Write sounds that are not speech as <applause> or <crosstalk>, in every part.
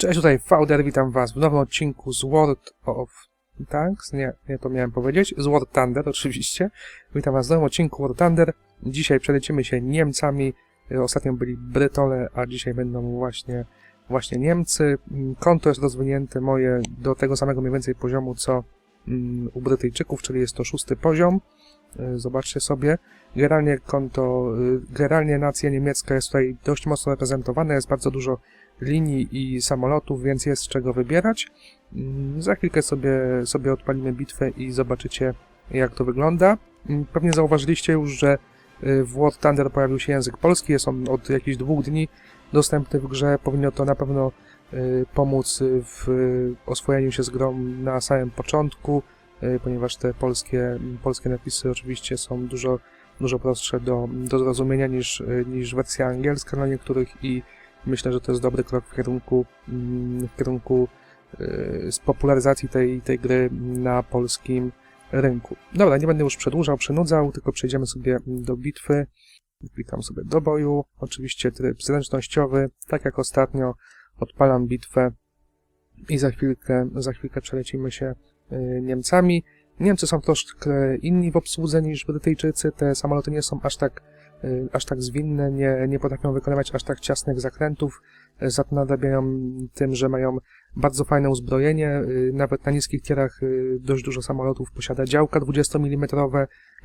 Cześć, tutaj Fauder, witam was w nowym odcinku z World of Tanks. Nie, nie to miałem powiedzieć. Z War Thunder, oczywiście. Witam was w nowym odcinku War Thunder. Dzisiaj przelecimy się Niemcami. Ostatnio byli Brytole, a dzisiaj będą właśnie, właśnie Niemcy. Mm, Konto jest rozwinięte moje do tego samego mniej więcej poziomu, co mm, u Brytyjczyków, czyli jest to szósty poziom. Y, Zobaczcie sobie. Generalnie konto, y, generalnie nacja niemiecka jest tutaj dość mocno reprezentowana, jest bardzo dużo linii i samolotów, więc jest z czego wybierać. Mm, Za chwilkę sobie, sobie odpalimy bitwę i zobaczycie jak to wygląda. Mm, Pewnie zauważyliście już, że y, w War Thunder pojawił się język polski, jest on od jakichś dwóch dni dostępny w grze. Powinno to na pewno y, pomóc w y, oswojeniu się z grą na samym początku, ponieważ te polskie, polskie napisy oczywiście są dużo, dużo prostsze do, do zrozumienia niż, niż wersja angielska dla niektórych i myślę, że to jest dobry krok w kierunku, mm, w kierunku y, spopularyzacji tej, tej gry na polskim rynku. Dobra, nie będę już przedłużał, przynudzał, tylko przejdziemy sobie do bitwy. Klikam sobie do boju. Oczywiście tryb zręcznościowy, tak jak ostatnio, odpalam bitwę i za chwilkę, za chwilkę przelecimy się y, Niemcami. Niemcy są troszkę inni w obsłudze niż Brytyjczycy. Te samoloty nie są aż tak aż tak zwinne, nie, nie potrafią wykonywać aż tak ciasnych zakrętów. Y, Za to nadrabiają tym, że mają bardzo fajne uzbrojenie. y, Nawet na niskich tierach y, dość dużo samolotów posiada działka 20 mm.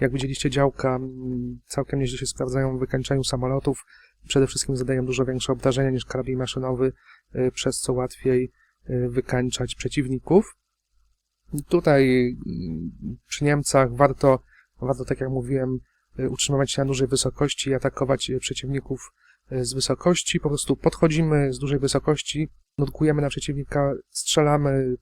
Jak widzieliście, działka mm, całkiem nieźle się sprawdzają w wykańczaniu samolotów. Przede wszystkim zadają dużo większe obrażenia niż karabin maszynowy, y, przez co łatwiej y, wykańczać przeciwników. Tutaj mm, przy Niemcach warto, warto tak jak mówiłem, y, utrzymywać się na dużej wysokości i atakować y, przeciwników y, z wysokości. Po prostu podchodzimy z dużej wysokości, nurkujemy na przeciwnika, strzelamy, y,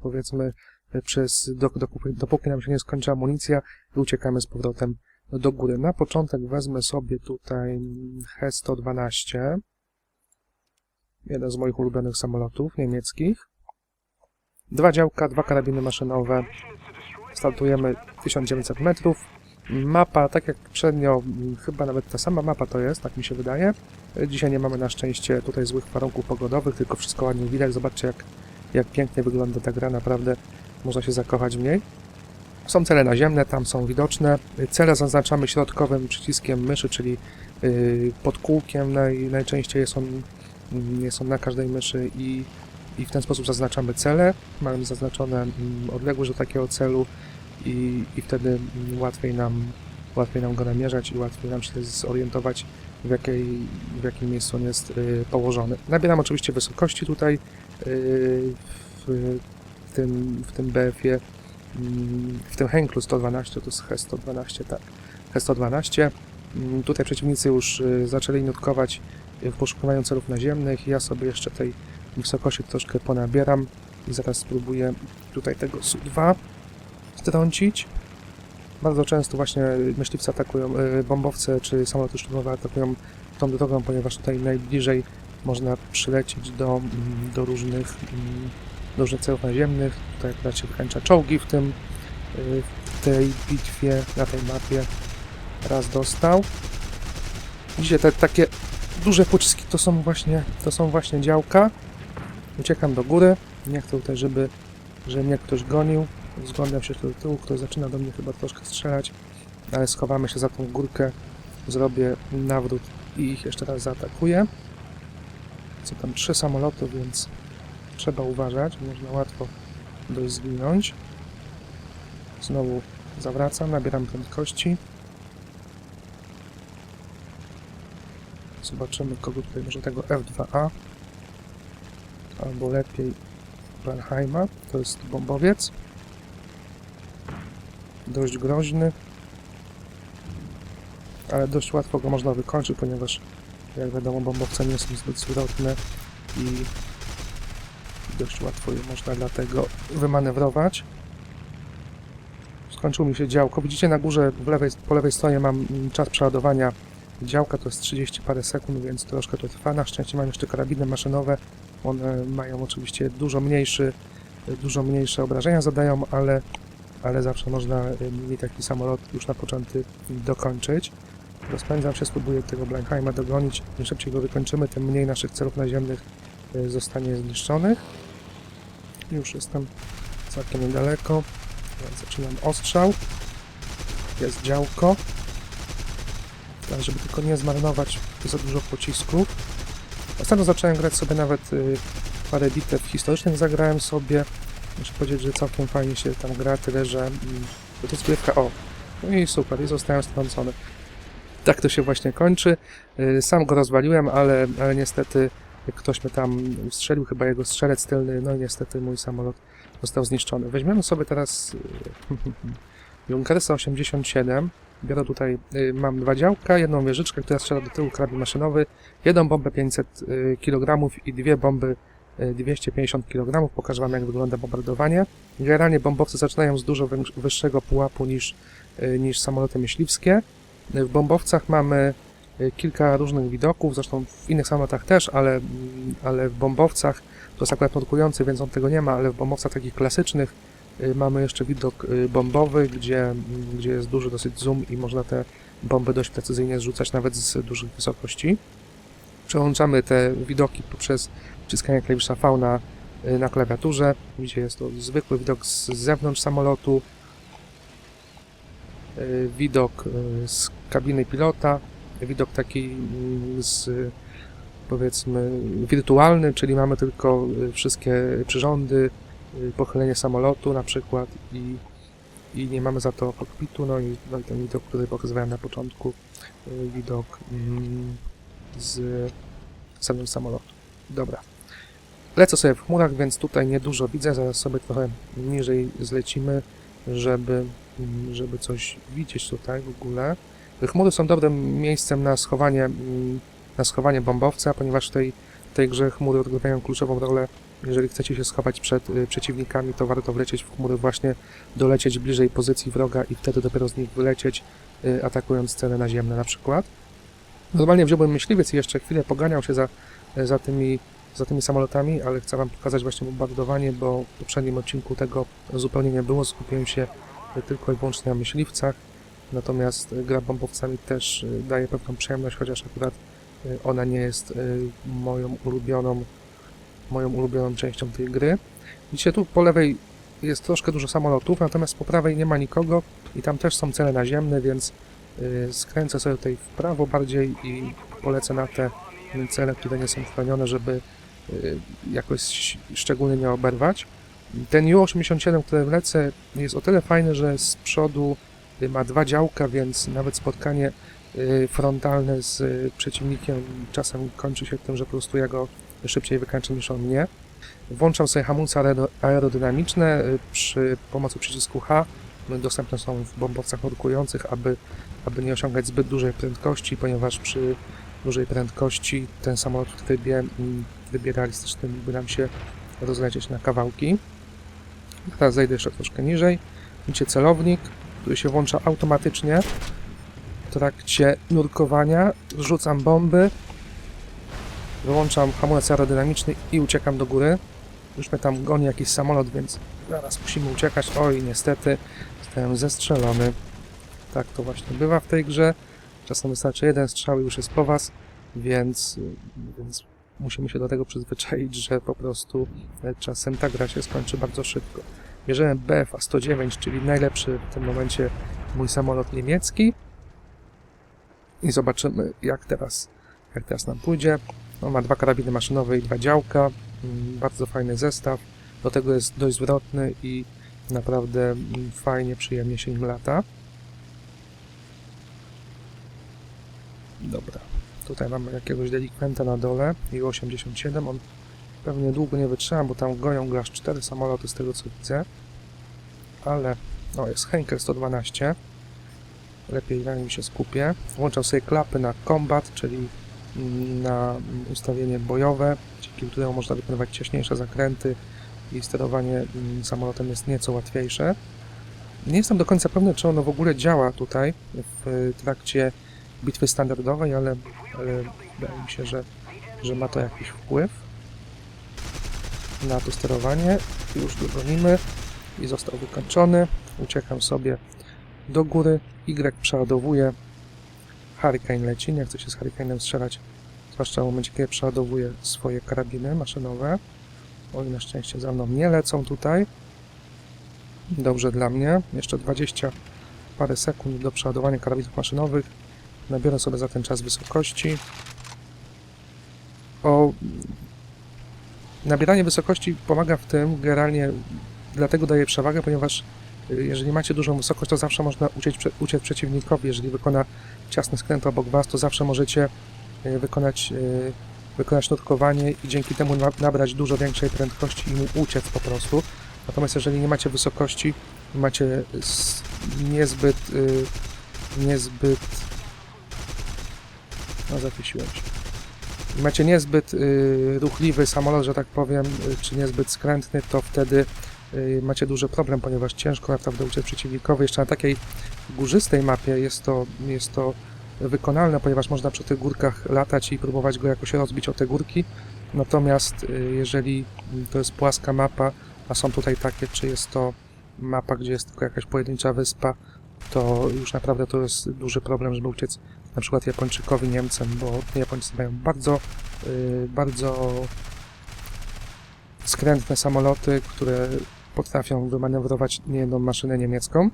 powiedzmy, y, przez, do, dopóki, dopóki nam się nie skończy amunicja i uciekamy z powrotem do góry. Na początek wezmę sobie tutaj He-112, jeden z moich ulubionych samolotów niemieckich. Dwa działka, dwa karabiny maszynowe. Startujemy 1900 metrów. Mapa, tak jak poprzednio, m, chyba nawet ta sama mapa to jest, tak mi się wydaje. Dzisiaj nie mamy na szczęście tutaj złych warunków pogodowych, tylko wszystko ładnie widać. Zobaczcie, jak, jak pięknie wygląda ta gra, naprawdę można się zakochać w niej. Są cele naziemne, tam są widoczne. Cele zaznaczamy środkowym przyciskiem myszy, czyli yy, pod kółkiem. Naj, najczęściej jest on, mm, jest on na każdej myszy i, i w ten sposób zaznaczamy cele. Mamy zaznaczone mm, odległość do takiego celu i, i wtedy łatwiej nam, łatwiej nam go namierzać i łatwiej nam się zorientować, w jakiej, w jakim miejscu on jest y, położony. Nabieram oczywiście wysokości tutaj y, w, tym, w tym BF-ie, mm, w tym Henklu 112, to jest He-112, tak, He-112. Mm, Tutaj przeciwnicy już y, zaczęli nurkować y, w poszukiwaniu celów naziemnych. Ja sobie jeszcze tej wysokości troszkę ponabieram i zaraz spróbuję tutaj tego Su-2 strącić. Bardzo często właśnie myśliwce atakują, y, bombowce czy samoloty szturmowe atakują tą drogą, ponieważ tutaj najbliżej można przylecieć do, mm, do różnych mm, do różnych celów naziemnych. Tutaj akurat się wykańcza czołgi w tym y, w tej bitwie, na tej mapie. Raz dostał. Widzicie, te takie duże pociski to są właśnie, to są właśnie działka. Uciekam do góry. Nie chcę tutaj, żeby, żeby mnie ktoś gonił. Zglądam się do tyłu, ktoś zaczyna do mnie chyba troszkę strzelać, ale schowamy się za tą górkę, zrobię nawrót i ich jeszcze raz zaatakuję. Są tam trzy samoloty, więc trzeba uważać, można łatwo dość zginąć. Znowu zawracam, nabieram prędkości. Zobaczymy kogo tutaj, może tego F2A. Albo lepiej Blenheima, to jest bombowiec dość groźny, ale dość łatwo go można wykończyć, ponieważ jak wiadomo bombowce nie są zbyt zwrotne i dość łatwo je można dlatego wymanewrować. Skończył mi się działko. Widzicie na górze lewej, po lewej stronie mam czas przeładowania działka, to jest 30 parę sekund, więc troszkę to trwa. Na szczęście mam jeszcze karabiny maszynowe. One mają oczywiście dużo mniejszy, dużo mniejsze obrażenia zadają, ale ale zawsze można y, mi taki samolot już na początek dokończyć. Rozpędzam się, spróbuję tego Blenheima dogonić. Im szybciej go wykończymy, tym mniej naszych celów naziemnych y, zostanie zniszczonych. Już jestem całkiem niedaleko. Zaczynam ostrzał. Jest działko. Tak, żeby tylko nie zmarnować za dużo pocisków. Ostatnio zacząłem grać sobie nawet y, parę bitew historycznych zagrałem sobie. Muszę powiedzieć, że całkiem fajnie się tam gra, tyle że mm, to jest grywka. O, no i super, i zostałem strącony. Tak to się właśnie kończy. Y, Sam go rozwaliłem, ale, ale niestety ktoś mnie tam strzelił, chyba jego strzelec tylny, no i niestety mój samolot został zniszczony. Weźmiemy sobie teraz y, <laughs> Junkersa 87. Biorę tutaj, y, mam dwa działka, jedną wieżyczkę, która strzela do tyłu karabin maszynowy, jedną bombę 500 y, kg i dwie bomby 250 kg. Pokażę Wam, jak wygląda bombardowanie. Generalnie bombowce zaczynają z dużo wyż- wyższego pułapu niż, y, niż samoloty myśliwskie. Y, W bombowcach mamy kilka różnych widoków, zresztą w innych samolotach też, ale, mm, ale w bombowcach, to jest akurat nurkujący, więc on tego nie ma, ale w bombowcach takich klasycznych mamy jeszcze widok bombowy, gdzie, gdzie jest duży dosyć zoom i można te bomby dość precyzyjnie zrzucać nawet z dużych wysokości. Przełączamy te widoki poprzez wciskanie klawisza V na, y, na klawiaturze, gdzie jest to zwykły widok z zewnątrz samolotu, y, widok y, z kabiny pilota, widok taki mm, z powiedzmy wirtualny, czyli mamy tylko wszystkie przyrządy, pochylenie samolotu na przykład i, i nie mamy za to kokpitu, no i, no i ten widok, który pokazywałem na początku, widok mm, z samym samolotu. Dobra. Lecę sobie w chmurach, więc tutaj niedużo widzę, zaraz sobie trochę niżej zlecimy, żeby, żeby coś widzieć tutaj w ogóle. Chmury są dobrym miejscem na schowanie, na schowanie bombowca, ponieważ w tej, w tej grze chmury odgrywają kluczową rolę. Jeżeli chcecie się schować przed y, przeciwnikami, to warto wlecieć w chmury właśnie, dolecieć bliżej pozycji wroga i wtedy dopiero z nich wylecieć, y, atakując cele naziemne na przykład. Normalnie wziąłbym myśliwiec i jeszcze chwilę poganiał się za, za, tymi, za tymi samolotami, ale chcę Wam pokazać właśnie bombardowanie, bo w poprzednim odcinku tego zupełnie nie było. Skupiłem się tylko i wyłącznie na myśliwcach. Natomiast gra bombowcami też y, daje pewną przyjemność, chociaż akurat y, ona nie jest y, moją ulubioną, moją ulubioną częścią tej gry. Widzicie, tu po lewej jest troszkę dużo samolotów, natomiast po prawej nie ma nikogo i tam też są cele naziemne, więc skręcę sobie tutaj w prawo bardziej i polecę na te cele, które nie są chronione, żeby jakoś szczególnie nie oberwać. Ten U-87, którym lecę, jest o tyle fajny, że z przodu y, ma dwa działka, więc nawet spotkanie y, frontalne z y, przeciwnikiem czasem kończy się tym, że po prostu ja go szybciej wykańczę niż on mnie. Włączam sobie hamulce aero- aerodynamiczne y, przy pomocy przycisku H. y, Dostępne są w bombowcach nurkujących, aby, aby nie osiągać zbyt dużej prędkości, ponieważ przy dużej prędkości ten samolot w trybie, mm, trybie realistycznym mógłby nam się rozlecieć na kawałki. Teraz zejdę jeszcze troszkę niżej. Widzicie celownik, który się włącza automatycznie w trakcie nurkowania. Rzucam bomby, wyłączam hamulec aerodynamiczny i uciekam do góry. Już mnie tam goni jakiś samolot, więc zaraz musimy uciekać. Oj, niestety zostałem zestrzelony. Tak to właśnie bywa w tej grze. Czasem wystarczy jeden strzał i już jest po was, więc, więc musimy się do tego przyzwyczaić, że po prostu e, czasem ta gra się skończy bardzo szybko. Bierzemy BFA 109, czyli najlepszy w tym momencie mój samolot niemiecki i zobaczymy jak teraz, jak teraz nam pójdzie. On ma dwa karabiny maszynowe i dwa działka. Mm, Bardzo fajny zestaw. Do tego jest dość zwrotny i naprawdę mm, fajnie, przyjemnie się nim lata. Dobra. Tutaj mamy jakiegoś delikwenta na dole i 87. On pewnie długo nie wytrzyma, bo tam goją go aż cztery samoloty z tego co widzę. Ale o, jest Henkel 112. Lepiej na nim się skupię. Włączam sobie klapy na combat, czyli na ustawienie bojowe, dzięki któremu można wykonywać ciaśniejsze zakręty i sterowanie mm, samolotem jest nieco łatwiejsze. Nie jestem do końca pewny, czy ono w ogóle działa tutaj w trakcie bitwy standardowej, ale, ale wydaje mi się, że, że ma to jakiś wpływ na to sterowanie. Już go i został wykończony. Uciekam sobie do góry. Y przeładowuje. Hurricane leci. Nie chcę się z Hurricane'em strzelać zwłaszcza w momencie, kiedy przeładowuję swoje karabiny maszynowe. Oni na szczęście za mną nie lecą tutaj. Dobrze dla mnie. Jeszcze 20 parę sekund do przeładowania karabinów maszynowych. Nabiorę sobie za ten czas wysokości. O... Nabieranie wysokości pomaga w tym, generalnie dlatego daje przewagę, ponieważ y, jeżeli macie dużą wysokość, to zawsze można uciec, uciec przeciwnikowi. Jeżeli wykona ciasny skręt obok Was, to zawsze możecie y, wykonać, y, wykonać nurkowanie i dzięki temu na- nabrać dużo większej prędkości i uciec po prostu. Natomiast jeżeli nie macie wysokości, macie niezbyt, niezbyt, no zawiesiłem się. Macie niezbyt y, ruchliwy samolot, że tak powiem, y, czy niezbyt skrętny, to wtedy y, macie duży problem, ponieważ ciężko naprawdę uciec przeciwnikowi. Jeszcze na takiej górzystej mapie jest to, jest to wykonalne, ponieważ można przy tych górkach latać i próbować go jakoś rozbić o te górki. Natomiast y, jeżeli to jest płaska mapa, a są tutaj takie, czy jest to mapa, gdzie jest tylko jakaś pojedyncza wyspa, to już naprawdę to jest duży problem, żeby uciec na przykład Japończykowi, Niemcem, bo Japończycy mają bardzo, y, bardzo skrętne samoloty, które potrafią wymanewrować niejedną maszynę niemiecką.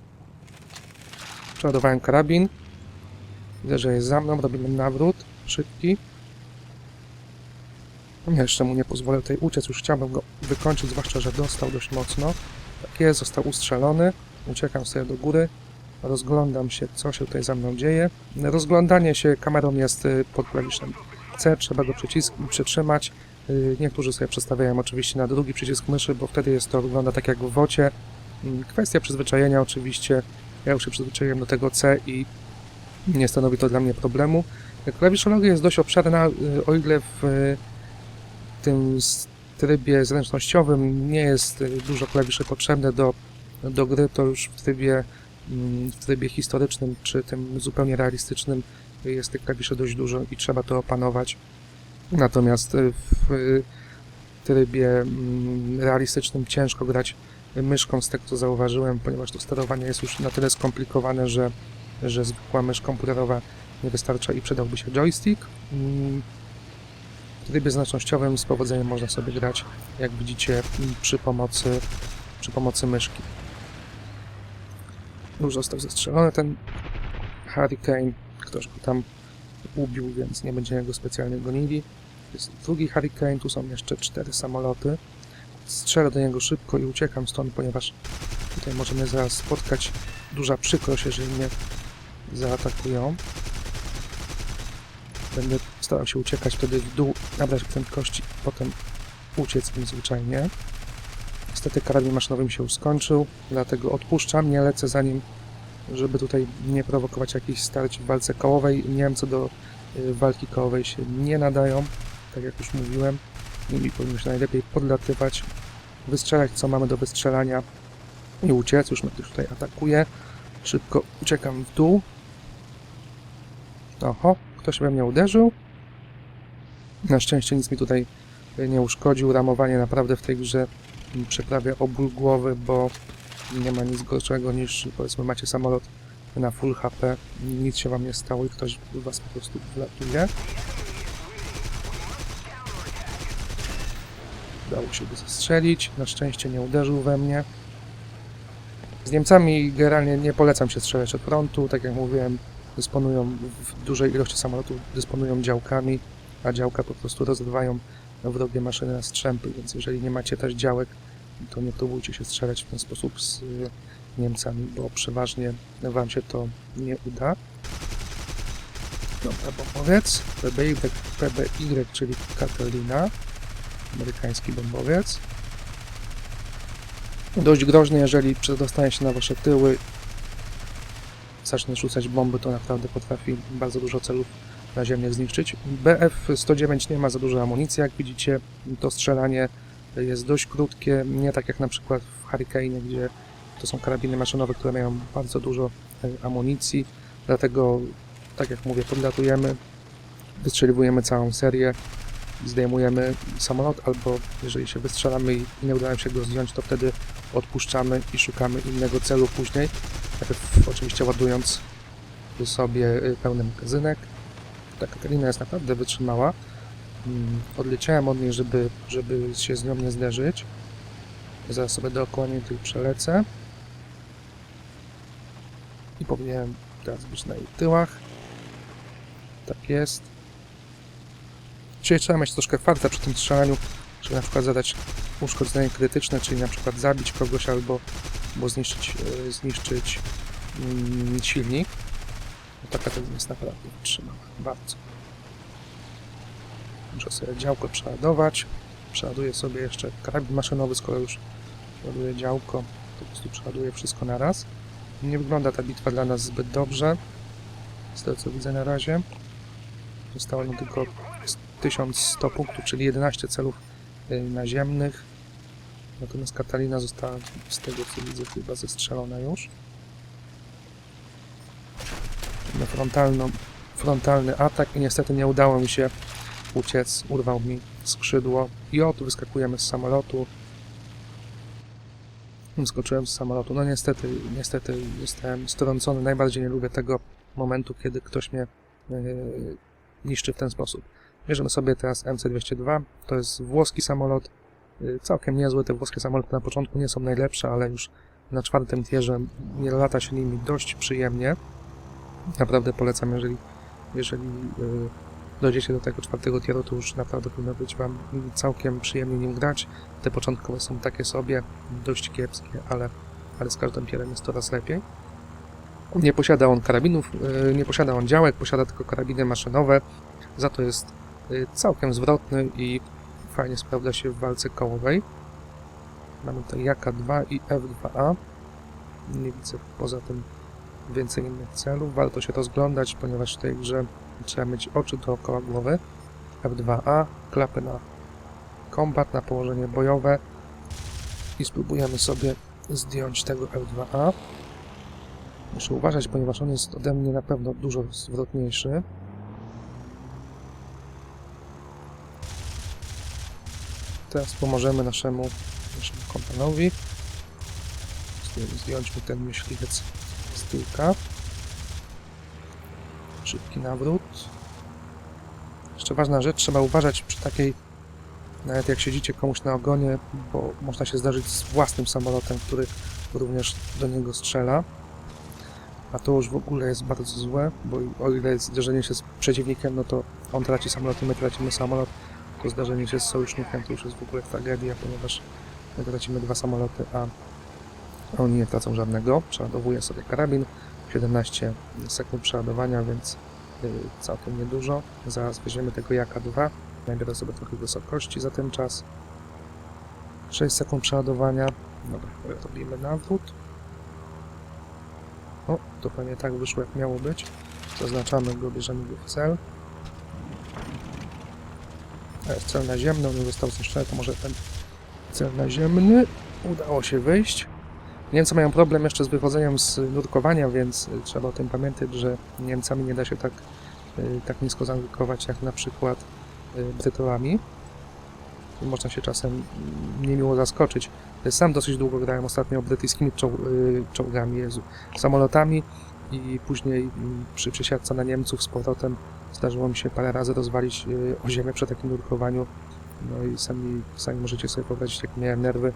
Przeładowałem karabin. Widzę, że jest za mną, robimy nawrót szybki. Ja jeszcze mu nie pozwolę tutaj uciec, już chciałbym go wykończyć, zwłaszcza, że dostał dość mocno. Tak jest, został ustrzelony. Uciekam sobie do góry. Rozglądam się, co się tutaj za mną dzieje. Rozglądanie się kamerą jest y, pod klawiszem C, trzeba go przycisk przytrzymać. Y, Niektórzy sobie przestawiają oczywiście na drugi przycisk myszy, bo wtedy jest to wygląda tak jak w wocie. Mm, Kwestia przyzwyczajenia oczywiście. Ja już się przyzwyczaiłem do tego C i nie stanowi to dla mnie problemu. Klawiszologia jest dość obszerna, y, o ile w tym trybie zręcznościowym nie jest dużo klawiszy potrzebne do, do gry, to już w trybie, w trybie historycznym czy tym zupełnie realistycznym jest tych klawiszy dość dużo i trzeba to opanować. Natomiast y, w y, trybie mm, realistycznym ciężko grać myszką z tego co zauważyłem, ponieważ to sterowanie jest już na tyle skomplikowane, że, że zwykła mysz komputerowa nie wystarcza i przydałby się joystick. Mm, W trybie zręcznościowym z powodzeniem można sobie grać, jak widzicie, przy pomocy, przy pomocy myszki. Już został zestrzelony ten Hurricane. Ktoś go tam ubił, więc nie będziemy go specjalnie gonili. Jest drugi Hurricane, tu są jeszcze cztery samoloty. Strzelę do niego szybko i uciekam stąd, ponieważ tutaj możemy zaraz spotkać duża przykrość, jeżeli mnie zaatakują. Będę starał się uciekać wtedy w dół, nabrać prędkości, potem uciec im zwyczajnie. Niestety karabin maszynowy mi się skończył, dlatego odpuszczam, nie lecę za nim, żeby tutaj nie prowokować jakichś starć w walce kołowej. Niemcy do y, walki kołowej się nie nadają, tak jak już mówiłem. Nimi powinno się najlepiej podlatywać, wystrzelać co mamy do wystrzelania i uciec. Już mnie ktoś tutaj atakuje. Szybko uciekam w dół. Oho, ktoś we mnie uderzył. Na szczęście nic mi tutaj nie uszkodził. Ramowanie naprawdę w tej grze przeprawia o głowy, bo nie ma nic gorszego niż powiedzmy macie samolot na full HP, nic się wam nie stało i ktoś was po prostu wlatuje. Udało się go zastrzelić, na szczęście nie uderzył we mnie. Z Niemcami generalnie nie polecam się strzelać od frontu, tak jak mówiłem, dysponują w dużej ilości samolotów, dysponują działkami, a działka po prostu rozrywają wrogie maszyny na strzępy, więc jeżeli nie macie też działek, to nie próbujcie się strzelać w ten sposób z Niemcami, bo przeważnie wam się to nie uda. Dobra, bombowiec. PBY, PBY czyli Catalina. Amerykański bombowiec. Dość groźny, jeżeli przedostanie się na wasze tyły, zacznie rzucać bomby, to naprawdę potrafi bardzo dużo celów naziemnie zniszczyć. BF-109 nie ma za dużo amunicji, jak widzicie. To strzelanie jest dość krótkie, nie tak jak na przykład w Hurricane, gdzie to są karabiny maszynowe, które mają bardzo dużo e, amunicji, dlatego, tak jak mówię, podlatujemy, wystrzeliwujemy całą serię, zdejmujemy samolot, albo jeżeli się wystrzelamy i nie uda nam się go zdjąć, to wtedy odpuszczamy i szukamy innego celu później, najpierw oczywiście ładując sobie e, pełny magazynek. Ta Katarina jest naprawdę wytrzymała. mm, odleciałem od niej, żeby, żeby się z nią nie zderzyć. Zaraz sobie dookoła niej tych przelecę. I powinienem teraz być na jej tyłach. Tak jest. Dzisiaj trzeba mieć troszkę farta przy tym strzelaniu, żeby na przykład zadać uszkodzenie krytyczne, czyli na przykład zabić kogoś albo, albo zniszczyć, e, zniszczyć mm, silnik. Taka to jest naprawdę wytrzymała. Bardzo. Muszę sobie działko przeładować. Przeładuję sobie jeszcze karabin maszynowy, skoro już przeładuję działko, to po prostu przeładuję wszystko na raz. Nie wygląda ta bitwa dla nas zbyt dobrze. Z tego co widzę na razie. Zostało nam tylko 1100 punktów, czyli 11 celów y, naziemnych. Natomiast Katalina została z tego co widzę chyba zestrzelona już. Na frontalną, frontalny atak i niestety nie udało mi się uciec. Urwał mi skrzydło. I o, tu wyskakujemy z samolotu. Skoczyłem z samolotu. No niestety, niestety jestem strącony. Najbardziej nie lubię tego momentu, kiedy ktoś mnie yy, niszczy w ten sposób. Bierzemy sobie teraz MC-202. To jest włoski samolot. Yy, całkiem niezły. Te włoskie samoloty na początku nie są najlepsze, ale już na czwartym tierze lata się nimi dość przyjemnie. Naprawdę polecam, jeżeli, jeżeli yy, dojdziecie do tego czwartego tieru, to już naprawdę powinno być Wam całkiem przyjemnie nim grać. Te początkowe są takie sobie, dość kiepskie, ale, ale z każdym tierem jest coraz lepiej. Nie posiada on karabinów, yy, nie posiada on działek, posiada tylko karabiny maszynowe, za to jest yy, całkiem zwrotny i fajnie sprawdza się w walce kołowej. Mamy tutaj Jaka-2 i F2A. Nie widzę poza tym więcej innych celów. Warto się rozglądać, ponieważ w tej grze trzeba mieć oczy dookoła głowy. F2A, klapy na kombat, na położenie bojowe i spróbujemy sobie zdjąć tego F2A. Muszę uważać, ponieważ on jest ode mnie na pewno dużo zwrotniejszy. Teraz pomożemy naszemu, naszemu kompanowi. Zdjąć mu ten myśliwiec z tyłka. Szybki nawrót. Jeszcze ważna rzecz, trzeba uważać przy takiej, nawet jak siedzicie komuś na ogonie, bo można się zdarzyć z własnym samolotem, który również do niego strzela. A to już w ogóle jest bardzo złe, bo o ile zderzenie się z przeciwnikiem, no to on traci samolot i my tracimy samolot, to zdarzenie się z sojusznikiem to już jest w ogóle tragedia, ponieważ my tracimy dwa samoloty, a oni nie tracą żadnego. Przeładowuję sobie karabin. 17 sekund przeładowania, więc yy, całkiem niedużo. Zaraz weźmiemy tego Jaka 2. Nabiorę sobie trochę wysokości za ten czas. 6 sekund przeładowania. Dobra, robimy nawrót. O, to pewnie tak wyszło jak miało być. Zaznaczamy go, bierzemy go w cel. A jest cel naziemny, on został zniszczony, to może ten cel naziemny. Udało się wyjść. Niemcy mają problem jeszcze z wychodzeniem z nurkowania, więc y, trzeba o tym pamiętać, że Niemcami nie da się tak, y, tak nisko zanurkować jak na przykład y, Brytołami. I Można się czasem mm, niemiło zaskoczyć. Sam dosyć długo grałem ostatnio brytyjskimi czoł, czołgami, Jezu, samolotami i później mm, przy przesiadce na Niemców z powrotem zdarzyło mi się parę razy rozwalić o ziemię przy takim nurkowaniu. No i sami, sami możecie sobie wyobrazić, jak miałem nerwy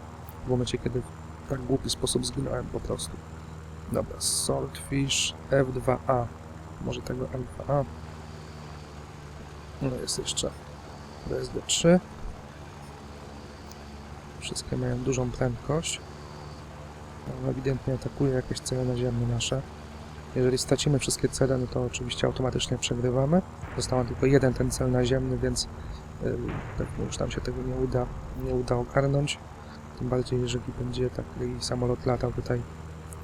w momencie, kiedy w tak głupi sposób zginąłem po prostu. Dobra, Saltfish F2A. Może tego F2A. No jest jeszcze BSD-3. Wszystkie mają dużą prędkość. No, ewidentnie atakuje jakieś cele naziemne nasze. Jeżeli stracimy wszystkie cele, no to oczywiście automatycznie przegrywamy. Został tylko jeden ten cel naziemny, więc yy, już nam się tego nie uda, nie uda ogarnąć. Tym bardziej, jeżeli będzie taki samolot latał tutaj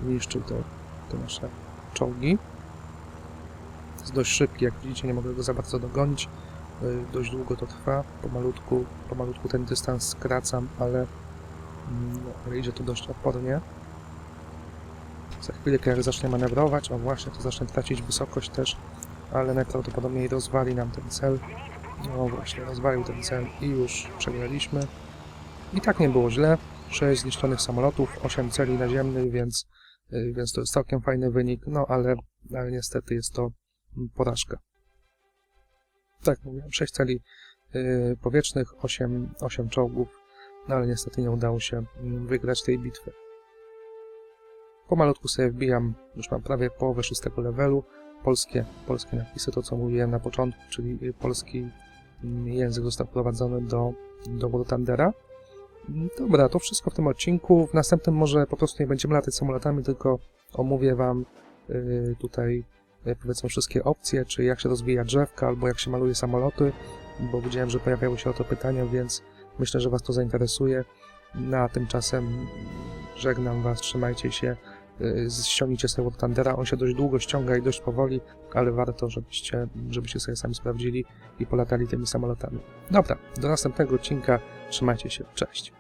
niszczył te, te nasze czołgi. Jest dość szybki, jak widzicie, nie mogę go za bardzo dogonić. Yy, Dość długo to trwa. Pomalutku, pomalutku ten dystans skracam, ale, mm, no, ale idzie to dość opornie. Za chwilkę jak zacznie manewrować, o właśnie, to zacznie tracić wysokość też, ale najprawdopodobniej rozwali nam ten cel. No właśnie, rozwalił ten cel i już przegraliśmy. I tak nie było źle. 6 zniszczonych samolotów, 8 celi naziemnych, więc, y, więc to jest całkiem fajny wynik, no ale, ale niestety jest to porażka. Tak mówiłem, 6 celi y, powietrznych, 8, 8 czołgów, no ale niestety nie udało się mm, wygrać tej bitwy. Pomalutku sobie wbijam, już mam prawie połowę szóstego levelu, polskie, polskie napisy, to co mówiłem na początku, czyli polski mm, język został wprowadzony do, do Thundera. Dobra, to wszystko w tym odcinku. W następnym może po prostu nie będziemy latać samolotami, tylko omówię Wam y, tutaj y, powiedzmy wszystkie opcje, czy jak się rozwija drzewka, albo jak się maluje samoloty, bo widziałem, że pojawiały się o to pytania, więc myślę, że Was to zainteresuje. No, a tymczasem żegnam Was, trzymajcie się, ściągnijcie sobie War Thundera. On się dość długo ściąga i dość powoli, ale warto, żebyście, żebyście sobie sami sprawdzili i polatali tymi samolotami. Dobra, do następnego odcinka. Trzymajcie się, cześć.